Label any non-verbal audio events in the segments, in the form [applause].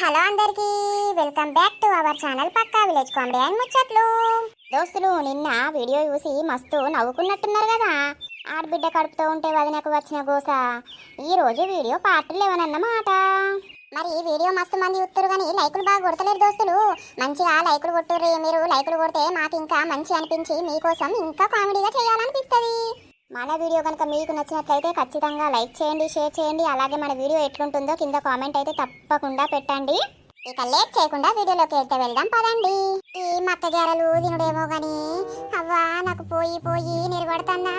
Hello అందరికి welcome back to our channel Pakka village comedy and ముచ్చట్లు. దోస్తులు నిన్న వీడియో చూసి మస్తు నవ్వుకున్నట్టున్నారు కదా. ఆడబిడ్డ కడుపుతో ఉంటే వదినకు వచ్చిన గోస. ఈ రోజు వీడియో పార్ట్ లెవెన్ అన్నమాట మరి ఈ వీడియో మస్తు మంది చూస్తారు కానీ లైకులు బాగా కొడతలేరు దోస్తులు. మంచిగా లైకులు కొట్టుర్రి మీరు. లైకులు కొడితే మాకు ఇంకా మంచి అనిపించి మీకోసం ఇంకా కామెడీగా చేయాలనిపిస్తుంది. మన వీడియో కనుక మీకు నచ్చినట్లయితే ఖచ్చితంగా లైక్ చేయండి షేర్ చేయండి. అలాగే మన వీడియో ఎట్లుంటుందో కింద కామెంట్ అయితే తప్పకుండా పెట్టండి. ఇక లేట్ చేయకుండా వీడియోలోకి అయితే వెళ్దాం పదండి. ఈ మక్క గారెలు తినుడేమో గాని అవ్వా నాకు పోయి పోయి నిలబడతాన్నా.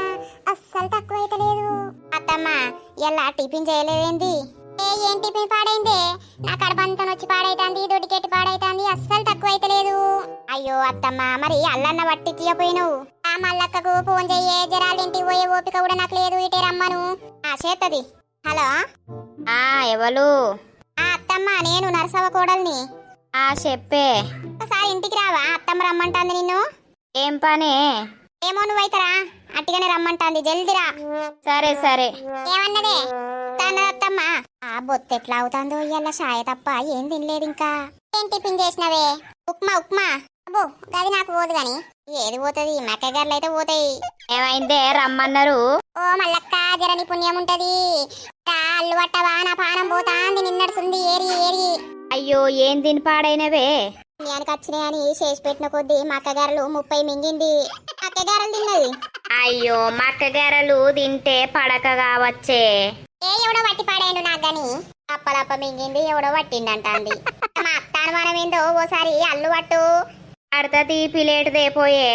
అస్సలు తక్కువ అయితే లేదు. అత్తమ్మ ఎలా టిఫిన్ చేయలేదేంది? ఏ ఏం టిఫిన్ పాడైందే? నా కడపంతా వచ్చి పాడైతాంది దొడికెట్టి పాడైతాంది అస్సలు తక్కువ అయితే లేదు. అయ్యో అత్తమ్మ మరి అల్లన్న వట్టి తీయపోయినవు. మల్లక్కకు ఫోన్ చెయ్యే జరాలింటికి పోయే ఓపిక కూడా నాకు లేదు ఇటే రమ్మను. ఆ చేతది హలో? ఆ ఎవలు? ఆ అత్తమ్మ నేను నరసవ కోడల్ని. ఆ చెప్పే. ఒకసారి ఇంటికి రావా? అత్తమ్మ రమ్మంటాంది నిన్ను. ఏం పని? ఏమో నువ్వైతరా? అట్టిగానే రమ్మంటాంది. జల్దిరా సరే సరే. ఏమన్నదే? తన అత్తమ్మ. ఆ బొత్తు ఎట్లా అవుతుందో ఇవాళ షాయ తప్ప ఏం తినలేదు ఇంకా. ఏం టిఫిన్ చేసినవే? ఉప్మా ఉప్మా. అబ్బో గది నాకు పోదు గాని. ఏది పోతుంది? మెక్కగర్లు అయితే పోతాయి. ఏమైందే? రమ్మన్నారు. ఓ మల్లక్క జరని పుణ్యం ఉంటది. అల్లు పట్టవా నా పానం పోతాంది నిన్నడుస్తుంది ఏరి ఏరి. అయ్యో ఏం తిని పాడైనవే? పుణ్యానికి వచ్చినాయని చేసి పెట్టిన కొద్దీ మా అక్కగారులు ముప్పై మింగింది. అక్కగారులు తిన్నది? అయ్యో మక్కగారలు తింటే పడక కావచ్చే. ఏ ఎవడో వట్టి పాడాడు నాకు గాని. అప్పలప్ప మింగింది ఎవడో వట్టిండంటాంది మా అత్తాను మనం ఏందో ఓసారి అల్లు పట్టు అడత తీపి లేటు దేపోయే.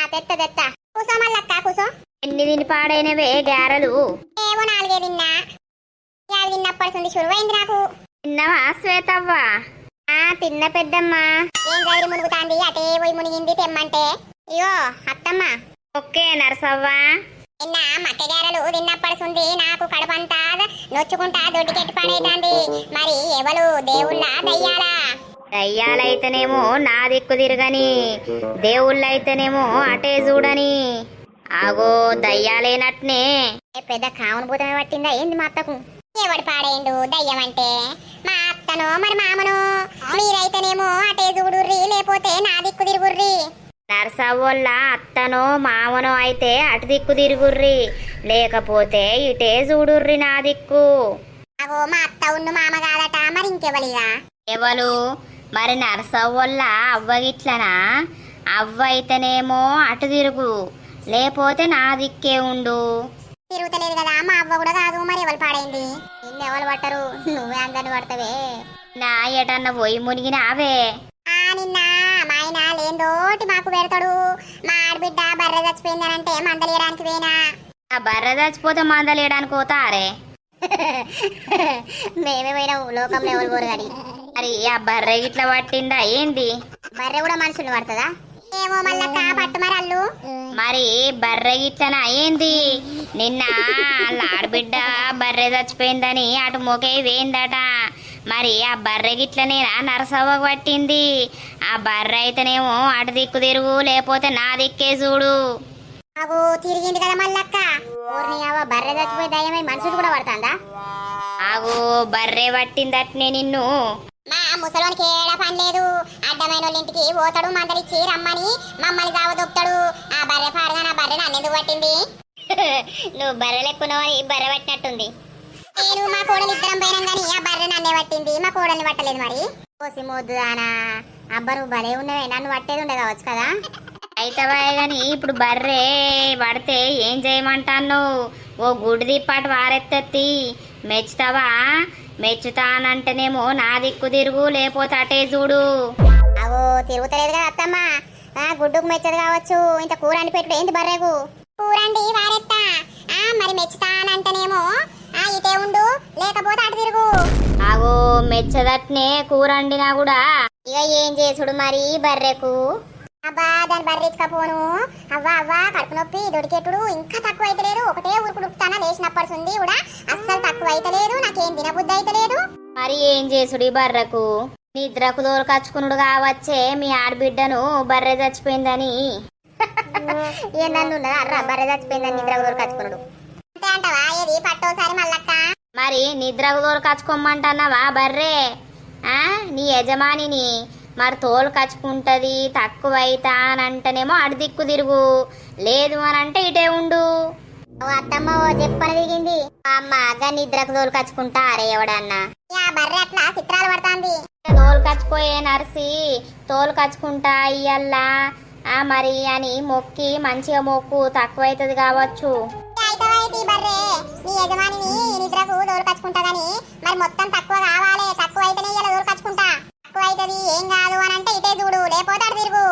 ఆ తెత్త తెత్త కూసో మల్లక్క కూసో. ఎన్ని తిని పాడైనవే గారెలు ఏవో నాలుగే తిన్నా. యాది తిన్నప్పటి నుండి షురువైంది నాకు. తిన్నవా శ్వేతవ్వ? ఆ తిన్న పెద్దమ్మ. ఏం గైరి మునుగుతాంది? అటే పోయి మునిగింది తెమ్మంటే. అయ్యో అత్తమ్మ. ఓకే నరసవ్వ. నిన్న మక్కగారలు తిన్నప్పటి నుండి నాకు కడపంతా నొచ్చుకుంటా దొడ్డికెట్టి పడేటాంది మరి ఎవరు దేవుళ్ళ దయ్యాలా? దయ్యాలైతేనేమో నా దిక్కు తిరగని దేవుళ్ళైతేనేమో అటే చూడని. ఆగో దయ్యాలేనట్నే. పెద్ద కావును భూతమే పట్టిందా ఏంది మా అత్తకు? ఎవడు పాడేయండు దయ్యం అంటే మా అత్తనో మరి మామనో? మీరైతేనేమో అటే చూడుర్రి లేకపోతే నా దిక్కు తిరుగుర్రి. నరసవ్వొల్ల అత్తనో మామనో అయితే అటు దిక్కు తిరుగుర్రి. లేకపోతే ఇటే చూడుర్రి నా దిక్కు. అగో మా అత్త ఉన్ను మామ కాదట మరి ఇంకెవలిగా? ఎవలు? మరి నరసవ్వొల్ల అవ్వగిట్లనా? అవ్వ అయితేనేమో అటు తిరుగు లేకపోతే నా దిక్కే ఉండు. తిరుగుతలేదు కదా మా అవ్వ కూడా కాదు మరి ఎవరు పాడైంది? నిన్ను ఎవరు పట్టరు? నువ్వే అందరిని పడతావే. నా ఎటన్న పోయి మునిగినావే? ఆ నిన్న మా ఆయన లేందోటి మాకు పెడతాడు. మా ఆడబిడ్డ బర్రె చచ్చిపోయిందనంటే మందలేయడానికి పోయినా. ఆ బర్రె చచ్చిపోతే మందలేయడానికి పోతారే? [laughs] మేమే పోయినావు లోకంలో ఎవరు పోరు కానీ. మరి ఆ బర్రె గిట్ల పట్టిందా ఏంది? బర్రె కూడా మనుషులు పడుతుందా? ఏమో మళ్ళక్క పట్టు మరి అల్లు. మరి బర్రె గిట్లనా? ఏంది? నిన్న ఆడబిడ్డ బర్రె చచ్చిపోయిందని అటు మొకే వేయిందట. మరి ఆ బర్రె గిట్లనేనా నరసవ్వ పట్టింది. ఆ బర్రె అయితేనేమో అటు దిక్కు తిరుగు లేకపోతే నా దిక్కే చూడు. తిరిగింది కదా మళ్ళక్క బర్రె చచ్చిపోయి దయ్యమై మనుషులు కూడా పడుతుందా? ఆగో బర్రె పట్టిందట్నే నిన్ను. మా ముసలోనికి ఏడ పని లేదు. అడ్డమైన వాళ్ళ ఇంటికి పోతాడు మందలిచ్చి రమ్మని మమ్మల్ని జావదొప్తాడు ఆ బర్రె పాడగా నా బర్రె నన్ను ఎందుకు పట్టింది? [laughs] నువ్వు బర్రె లెక్కున్నావని బర్రె పట్టినట్టుంది. నేను మా కోడలు ఇద్దరం పోయినాం కానీ ఆ బర్రె నన్నే పట్టింది. మా కోడల్ని పట్టలేదు మరి. కోసి మోద్దు దానా అబ్బరు భలే ఉన్నవే. నన్ను పట్టేది ఉండే కావచ్చు కదా. అయితవాయ గాని ఇప్పుడు బర్రె పడితే ఏం చేయమంటాను ఓ గుడి దిప్పాటు వారెత్తెత్తి మెచ్చుతావా? మెచ్చుతానంటేనేమో నా దిక్కు తిరుగు లేకపోతే అటే చూడు. అవో తిరుగుతలేదు కదా అత్తమ్మ. ఆ గుడ్డుకు మెచ్చదు కావచ్చు. ఇంత కూర అండి పెట్టు ఏంది బర్రెకు? కూరండి వారెత్తా ఆ మరి మెచ్చుతానంటేనేమో ఆ ఇటే ఉండు లేకపోతే అటు తిరుగు. ఆగో మెచ్చదట్నే కూర వండినా కూడా. ఇక ఏం చేసుడు మరి బర్రెకు? అబ్బా దాని బర్రెచ్చుకపోను అవ్వా అవ్వా కడుపు నొప్పి దొడికెట్టుడు ఇంకా తక్కువ అయితలేదు ఒకటే ఉరుకుడుకుతానా లేచినప్పటి ఉంది కూడా అస్సలు తక్కువ అయితలేదు నాకేం తినబుద్ధి అయితలేదు మరి ఏం చేసుడు ఈ బర్రెకు? నిద్రకు దోరకచ్చుకునుడు కావచ్చే. మీ ఆడబిడ్డను బర్రె చచ్చిపోయిందని. ఏ నన్ను ఉన్నదా? అర్రా బర్రె చచ్చిపోయిందని నిద్ర దొరకచ్చుకున్నాడు అంతే అంటవా? ఏది పట్టోసారి మల్లక్క? మరి నిద్రకు దోరకచ్చుకోమంటున్నావా బర్రె? ఆ నీ యజమానిని. మరి తోలు కచ్చుకుంటది తక్కువ అవుతా అని అంటేనేమో అటు దిక్కు తిరుగు. లేదు అని అంటే ఇటే ఉండు. అత్తమ్మ ఓ చెప్పని దిగింది. అమ్మ గా నిద్రకు తోలు కచ్చుకుంటా అరే ఎవడన్నా. యా బర్రె అట్లా చిత్రాలు పడుతుంది. తోలు కచ్చుకోయే నర్సి తోలు కచ్చుకుంటా ఇయ్యల్లా. ఆ మరి అని మొక్కి మంచిగా మొక్కు తక్కువ అవుతుంది కావచ్చు నీ యజమానిని నిద్రకు దోలుకచ్చుకుంటాదని మరి మొత్తం తక్కువ కావాలి. అవుతుంది ఏం కాదు అని అంటే ఇటే చూడు లేపోతాడు తిరుగు.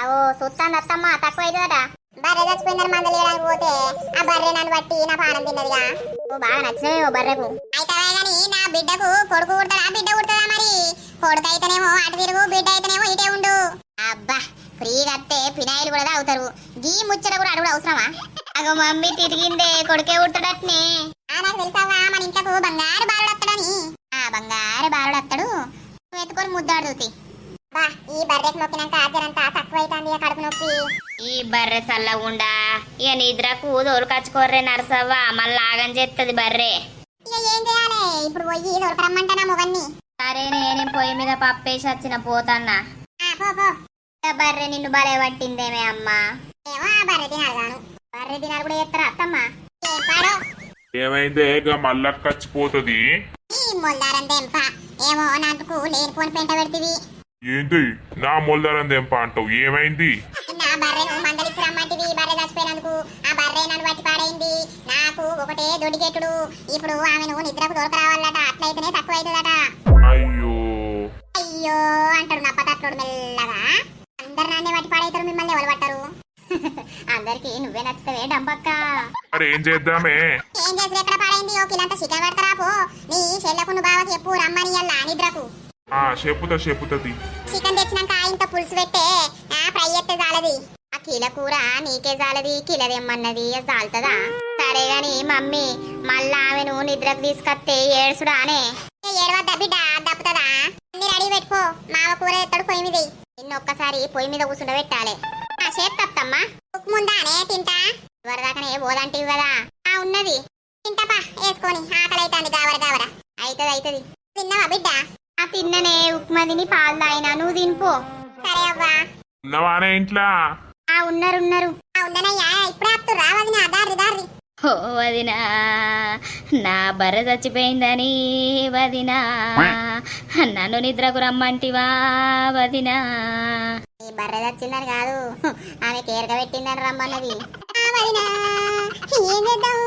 అవో సుత్తాను అత్తమ్మ తక్కువ అవుతుందట బర్రె చచ్చిపోయిందని మందలు వేయడానికి పోతే ఆ బర్రె నన్ను బట్టి నా పానం తిన్నదిగా. నువ్వు బాగా నచ్చినవేమో బర్రెకు. అయితే కానీ నా బిడ్డకు కొడుకు కుడతాడా బిడ్డ కుడతాడా మరి? కొడుకు అయితేనేమో అటు తిరుగు బిడ్డ అయితేనేమో ఇటే ఉండు. అబ్బా ఫ్రీగా అత్తే ఫినాయిల్ కూడా తాగుతారు. గీ ముచ్చట కూడా అడుగుడు అవసరమా? అగో మమ్మీ తిరిగిందే కొడుకే ఉట్టడట్నే నాకు తెలుసావా మన ఇంట్లకు బంగారు బాలుడు అత్తడని ఆ బంగారు బాలుడు అత్తడు నువ్వు ఎత్తుకొని ముద్దాడు చూసి బా ఈ బర్రెకి నొక్కినాక ఆజరంతా తక్కువ అవుతుంది కడుపు నొప్పి. ఈ బర్రె చల్లగుండా ఇక నిద్రకు తోలు కచ్చుకోర్రే నరసవ్వ మళ్ళీ ఆగం చేస్తుంది బర్రె. ఇక ఏం చేయాలి? ఇప్పుడు పోయి దొరకరమ్మంటానా మొగన్ని. సరే నేను పొయ్యి మీద పప్పేసి వచ్చిన పోతన్నా. ఆ, పో పో. ఇక బర్రె నిన్ను బలే పట్టిందేమే అమ్మా. ఏమో ఆ బర్రె తినాలి గాను బర్రె తినాలి కూడా చేస్తారా అత్తమ్మ? ఏం పాడో? ఏమైందే? ఇక మళ్ళా ఖర్చిపోతుంది ఏమో నాకు లేనిపోని పెంట పెడుతుంది ఏంటి? నా మొల్దారం దెంప అంటావు? ఏమైంది? నా బర్రెను మందలిచ్చి రమ్మంటివి బర్రె చచ్చిపోయినందుకు. ఆ బర్రె నన్ను బట్టి పాడైంది. నాకు ఒకటే దొడిగెట్టుడు ఇప్పుడు ఆమెను నిద్రకు దొరకరావాలట అట్లయితేనే తక్కువ అవుతుందట అయ్యో. అయ్యో అంటాడు నా పతట్లోడు మెల్లగా. అందరు నన్నే బట్టి పాడైతారు మిమ్మల్ని ఎవరు పట్టారు? [laughs] అందరికి నువ్వే నచ్చుతావే డంపక్క. మరి ఏం చేద్దామే? ఏం చేసి ఎక్కడ పాడైంది? ఓ కిలంత చికెన్ పెడతారా పో. నీ చెల్లకు నువ్వు బావకి చెప్పు రమ్మని అల్లా నిద్రకు? ఆ చెప్పుతా చెప్పుతుంది. చికెన్ తెచ్చినాక ఇంత పులుసు పెట్టే ఆ ఫ్రై ఎత్తే చాలది ఆ కీల కూర నీకే చాలది కిలదేమన్నది చాలుతుందా సరే గాని మమ్మీ మళ్ళా ఆమెను నిద్రకు తీసుకొస్తే ఏడ్చుడా అనే ఏడవద్దా బిడ్డ దప్పుతుందా? అన్ని రెడీ పెట్టుకో. మావ కూర ఎత్తడు పొయ్యి మీద. నిన్ను ఒక్కసారి పొయ్యి మీద కూర్చుండ పెట్టాలి. ఆ తప్పమ్మా ఉప్పు ముందానే తింటా. వరదాకనే పోదంటివి కదా. ఆ ఉన్నది. తింటాపా వేసుకొని. ఆకలి అవుతుంది గావర గావర. అవుతుంది అవుతుంది తిన్నావా బిడ్డ? ఆ తిన్ననే ఉప్మా తిని పాలు తాగినా. నువ్వు తినిపో. సరే అవ్వా. ఉన్నవానే ఇంట్లో? ఆ ఉన్నారు ఉన్నారు. ఆ ఉండనయ్యా ఇప్పుడే అత్తు రావది నా దారి దారి. ఓ వదినా నా బర్రె చచ్చిపోయిందని వదినా. నన్ను నిద్రకు రమ్మంటివా వదినా? ఈ బర్రె వచ్చిందని కాదు ఆమె కేరక పెట్టిందని రమ్మన్నది. ఆ వదినా ఏం చేద్దాం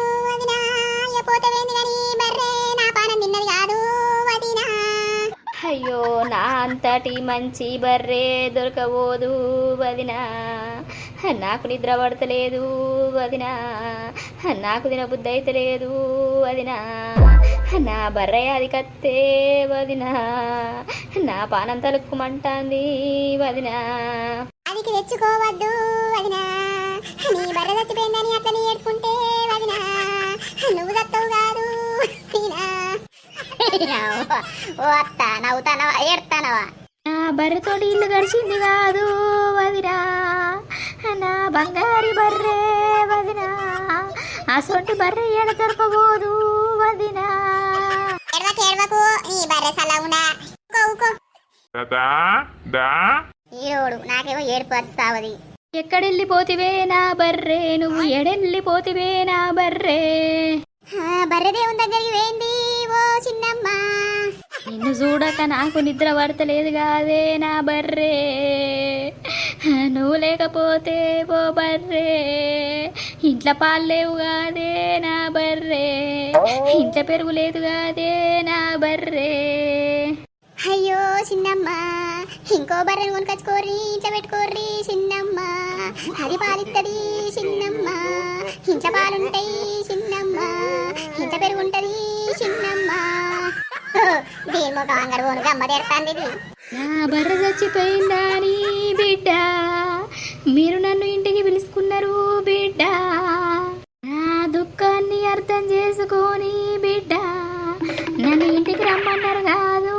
వదినా ఇక పోతే పోయింది కానీ బర్రె నా పానం తిన్నది కాదు వదినా. అయ్యో నా అంతటి మంచి బర్రె దొరకబోదు వదినా. నాకు నిద్ర పడతలేదు వదినా. నాకు తినబుద్ధి అయితే లేదు వదినా. నా బర్రె అది కత్తే వదినా. నా పానం తలుక్కుమంటాంది వదినా. అదికి తెచ్చుకోవద్దు వదినా. నీ బర్రె చచ్చిపోయిందని అట్లా ఏడ్చుకుంటే వదినా. నువ్వు చత్తవు కాదు ఓ అత్త నవ్వుతానవా ఏడతానవా? నా బర్రెతోటి ఇల్లు గడిచింది కాదు వదినా. నా బంగారి బర్రె వదినా. అసొంటి బర్రె ఎడ దొరకబోదు వదినా. ఏడవకు ఏడవకు నీ బర్రె సలవునా దా ఈరోడు నాకేమో ఏడుపు వస్తావది ఎక్కడెళ్ళిపోతివే నా బర్రె? నువ్వు ఎడెళ్ళిపోతివే నా బర్రె? బర్రె దేవుని దగ్గరికి వేయింది ఓ చిన్నమ్మ. నిన్ను చూడక నాకు నిద్ర పడతలేదు కాదే నా బర్రె. నువ్వు లేకపోతే ఓ బర్రె. ఇంట్లో పాలు లేవు కాదే నా బర్రె. ఇంట్లో పెరుగు లేదు కాదే నా బర్రె. అయ్యో చిన్నమ్మ. ఇంకో బర్రెను కొనుకొచ్చుకోర్రి ఇంట్లో పెట్టుకోర్రి చిన్నమ్మ. అది పాలిత్తది చిన్నమ్మ. ఇంట్లో పాలుంటాయి చిన్నమ్మ. ఇంట్లో పెరుగుంటది చిన్నమ్మ. దీని ఒక అంగడి పోను గమ్మ తెరుతాంది ఇది. నా బర్ర చచ్చిపోయిందా నీ బిడ్డ? మీరు నన్ను ఇంటికి పిలుచుకున్నారు బిడ్డ. నా దుఃఖాన్ని అర్థం చేసుకొని బిడ్డ. నన్ను ఇంటికి రమ్మన్నారు కాదు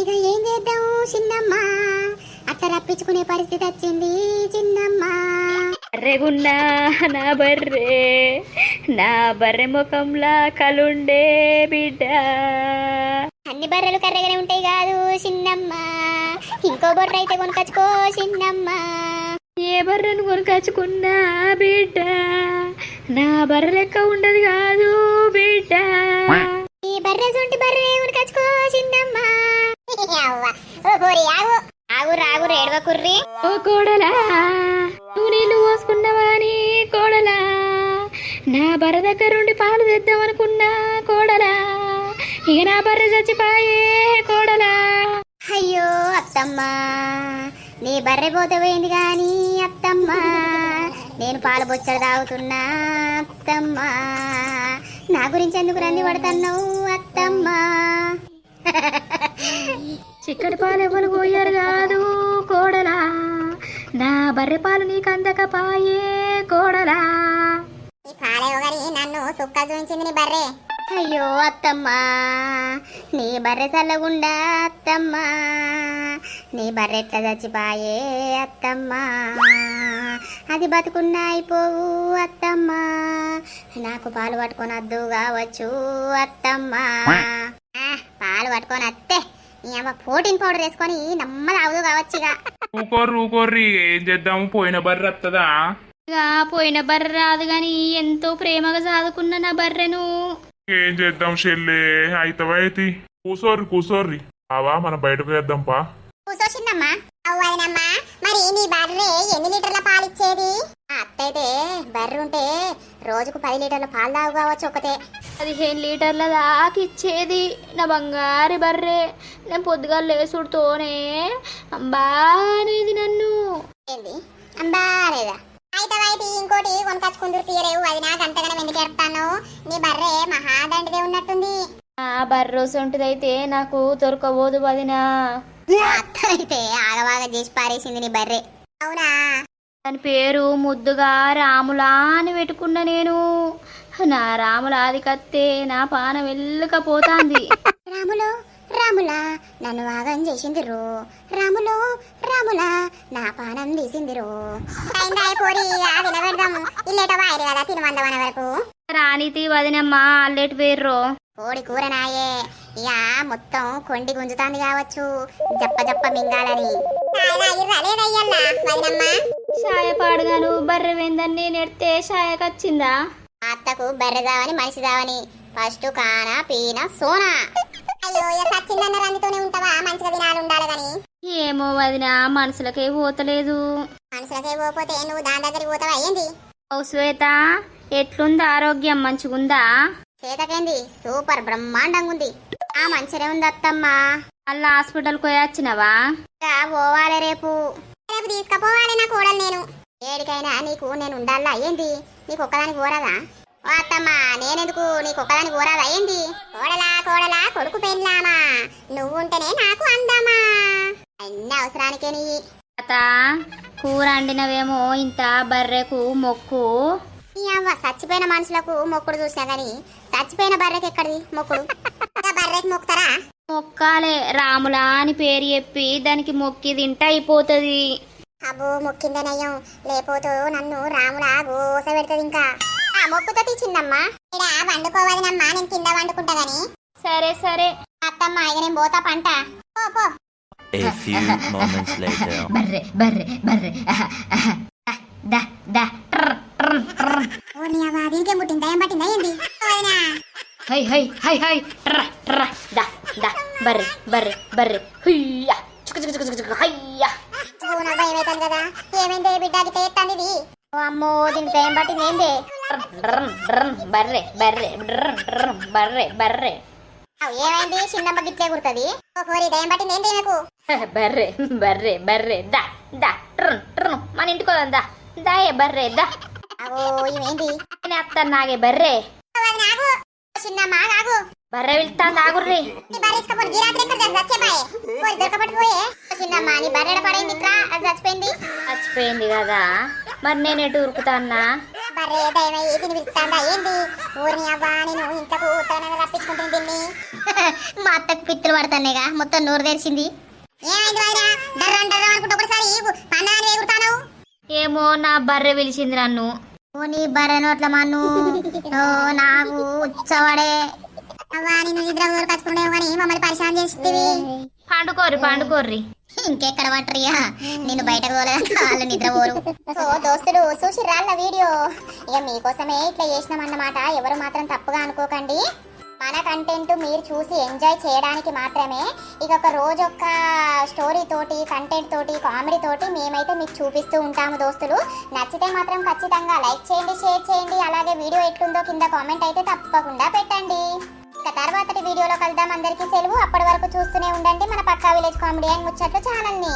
ఇక ఏం చేద్దాం చిన్నమ్మ? అట్లా రప్పించుకునే పరిస్థితి వచ్చింది చిన్నమ్మ. బర్రెగున్నా నా బర్రె నా బర్రె ముఖంలా కలుండే బిడ్డ. అన్ని బర్రెలు కర్రగానే ఉంటాయి కాదు చిన్నమ్మ. ఇంకో బొర్ర అయితే కొనుకొచ్చుకో చిన్నమ్మ. ఏ బర్రెను కొనుకొచ్చుకున్నా బిడ్డ? నా బర్రె లెక్క ఉండదు కాదు బిడ్డ. ఈ బర్రె సొంటి బర్రె కొనుకొచ్చుకో చిన్నమ్మ. ఆగు. ఆగు రాగు ఓ కోడలా నువ్వు పోసుకున్నావా అని కోడలా? నా బర్రె దగ్గరుండి పాలు తెద్దాం అనుకున్నా కోడలా. ఇక నా బర్రె చచ్చిపోయే కోడలా. అయ్యో అత్తమ్మ. నీ బర్రె పోతే పోయింది కానీ అత్తమ్మ. నేను పాల బొచ్చడు తాగుతున్నా అత్తమ్మ. నా గురించి ఎందుకు రంది పడుతున్నావు అత్తమ్మ? చిక్కటి పాలు ఎవరు పోయారు కాదు కోడలా. నా బర్రె పాలు నీకు అందకపాయే కోడలా. ఈ నన్ను సుక్క చూపించింది నీ బర్రె. అయ్యో అత్తమ్మ నీ బర్రె చల్లగుండా అత్తమ్మ. నీ బర్రె ఎట్లా చచ్చిపాయే అత్తమ్మ. అది బతుకున్నా అయిపోవు అత్తమ్మ. నాకు పాలు పట్టుకొని కావచ్చు అత్తమ్మ. పాలు పట్టుకొని అత్తే నీ అమ్మ ప్రోటీన్ పౌడర్ వేసుకొని నమ్మది అవదు కావచ్చు ఇక. ఊకోర్రి ఊకోర్రి ఏం చేద్దాము? పోయిన బర్రె వస్తుందా ఇక పోయిన బర్రె రాదు గాని ఎంతో ప్రేమగా సాదుకున్న నా బర్రెను. ఏం చేద్దాం చెల్లే? అయితవైతి కూసోర్రి కూసోర్రి. అవా మనం బయటకు వేద్దాం పా. కూసో చిన్నమ్మా అవ్వదనమ్మా మరి నీ బర్రె ఎన్ని లీటర్ల పాలు ఇచ్చేది? ఆ అత్తయితే బర్రె ఉంటే రోజుకు పది లీటర్ల పాలు తాగు కావచ్చు ఒకతే పదిహేను లీటర్ల దాకా ఇచ్చేది నా బంగారు బర్రె నేను పొద్దుగా లేసుడుతోనే అంబా అనేది నన్ను. ఏంది? అయితే అయితే ఇంకోటి కొనుకొచ్చుకుందరు తీయరేవు అది నాకు అంతగానే ఎందుకు ఎడతాను నీ బర్రె మహాదండిదే ఉన్నట్టుంది. ఆ బర్రె సొంటిదైతే నాకు దొరకబోదు వదినా. అయితే ఆగవాగా చేసి పారేసింది నీ బర్రె. అవునా? దాని పేరు ముద్దుగా రాములా అని పెట్టుకున్నా నేను. నా రాములాది కత్తే నా పానం వెళ్ళకపోతాంది రాములు రాములా నన్ను వాగం చేసిందిరు. రాములు రాములా నా పానం తీసిందిరు. రాణితి వదినమ్మ అల్లెటి పేర్రో కోడి కూర నాయే ఇక మొత్తం కొండి గుంజుతాంది కావచ్చు. జప్ప జప్ప మింగాలని. షాయ పాడుగాను బర్రె వేందని నేను ఎడితే షాయకొచ్చిందా అత్తకు బర్రె దావని మనిషి దావని ఫస్ట్ కాన పీన సోనా. అయ్యో సచ్చిందన్న రందితోనే ఉంటావా? మంచిగా ఉండాలి గాని. ఏమో వదిన మనసులకే పోతలేదు. మనుషులకే పోతే నువ్వు దాని దగ్గరికి పోతావా? ఏంది? ఓ శ్వేత ఎట్లుంది ఆరోగ్యం? మంచిగుందా? చేతకేంది సూపర్ బ్రహ్మాండంగా ఉంది ఆ మంచిగా ఉంది అత్తమ్మ. అలా హాస్పిటల్కి పోయొచ్చినవా ఇంకా పోవాలి రేపు. రేపు తీసుకుపోవాలి నా కోడలు నేను. ఏడికైనా నీకు నేను ఉండాలా? ఏంది? నీకు ఒక్కదానికి పోరాదా ఓ అత్తమ్మ నేనెందుకు? నీకు ఒక్కదానికి పోరాదా ఏంది? కోడలా కోడలా కొడుకు పెళ్ళామా? నువ్వుంటేనే నాకు అందామా? అన్ని అవసరానికే నీ. తాత కూర వండినవేమో ఇంత బర్రెకు మొక్కు. ఈ అవ్వ చచ్చిపోయిన మనుషులకు మొక్కుడు చూసినా గాని చచ్చిపోయిన బర్రెకి ఎక్కడిది మొక్కుడు? బర్రెకి మొక్కుతారా? మొక్కాలే రాములా అని పేరు చెప్పి దానికి మొక్కి తింటే అయిపోతుంది. అబ్బో మొక్కిందనయ్యం. లేకపోతే నన్ను రాములా పెడుతుంది ఇంకా ఆ మొక్కుతోటి చిన్నమ్మా. ఇడ వండుకోవాలినమ్మా నేను కింద వండుకుంటా గాని. సరే సరే. అత్తమ్మ ఇక నేను పోతా పంట. పో పో. A few moments later. [laughs] బర్రె బర్రె బర్రె. దా దా ట్ర ట్ర ట్ర ఓ నీ అవ్వ దీనికే ముట్టిందా ఏం పట్టిందా? ఏంది? వదినా హై హై హై హై. ట్ర ట్ర దా దా. బర్రె బర్రె బర్రె. హుయ్యా. చుక చుక చుక చుక చుక హయ్యా. ఓ నా భయం అవుతాను కదా. ఏమైంది బిడ్డ? గిట్ట ఎత్తాంది ఇది. అమ్మో ఏం పట్టింది ఏంది డ్రమ్ డ్రమ్ బర్రె బర్రె బర్రె బర్రె ఏమైంది? చిన్నమ్మ గిట్లే కుడుతుంది. ఓ పోరి దయం పట్టింది ఏంటి నాకు? బర్రె బర్రె బర్రె దా దా ట్రన్ ట్రన్ మన ఇంటికి దా దాయే బర్రె దా. అవో ఇవేంటి? నేను అత్తాను నాగే బర్రె. వదినా, ఆగు చిన్నమ్మ ఆగు బర్రె వెళ్తాను ఆగుర్రి నీ బర్రె ఇసుకపోయి గిరాత్రి ఎక్కడ చచ్చేపాయే. పోయి దొరకపట్టుకోయే చిన్నమ్మ నీ బర్రెడ పడైంది? ఇట్లా అది చచ్చిపోయింది. చచ్చిపోయింది కదా. మరి నేను ఎటు ఉరుకుతాన్నా? బర్రె దయమయ్యి దీన్ని పిలుస్తాందా? ఏంది? ఊరిని అవ్వా నేను ఇంతకు ఉత్తరాన్ని రప్పించుకుంటుంది దీన్ని [laughs] మా అత్తకు పిత్తులు పడతానేగా మొత్తం నోరు తెరిచింది. ఏమైంది వదినా డర్రం డర్రం అనుకుంటూ ఒకసారి పండగానే ఎగురుతాను ఏమో నా బర్రె పిలిచింది నన్ను. ఓ నీ బర్రె నోట్ల మన్ను. ఓ నాకు ఉచ్చవడే. అవ్వా నిన్ను నిద్ర ఊరకొచ్చుకుండేవు కానీ మమ్మల్ని పరిశాన్ చేస్తుంది పండుకోర్రి పండుకోర్రి. ఇంకెక్కడ పట్టరియా నిన్ను బయటకు వాళ్ళు నిద్రపోరు సో దోస్తులు చూసి రాళ్ళ వీడియో. ఇక మీకోసమే ఇట్లా చేసినామన్నమాట. ఎవరు మాత్రం తప్పుగా అనుకోకండి. మన కంటెంట్ మీరు చూసి ఎంజాయ్ చేయడానికి మాత్రమే ఇక ఒక రోజు ఒక స్టోరీ తోటి కంటెంట్ తోటి కామెడీ తోటి మేమైతే మీకు చూపిస్తూ ఉంటాము దోస్తులు. నచ్చితే మాత్రం ఖచ్చితంగా లైక్ చేయండి షేర్ చేయండి. అలాగే వీడియో ఎట్లుందో కింద కామెంట్ అయితే తప్పకుండా పెట్టండి. తర్వాతటి వీడియోలో కలుద్దాం. అందరికీ సెలవు. అప్పటి వరకు చూస్తూనే ఉండండి. మన పక్కా విలేజ్ కామెడీ అండ్ ముచ్చట్లు ఛానల్ని.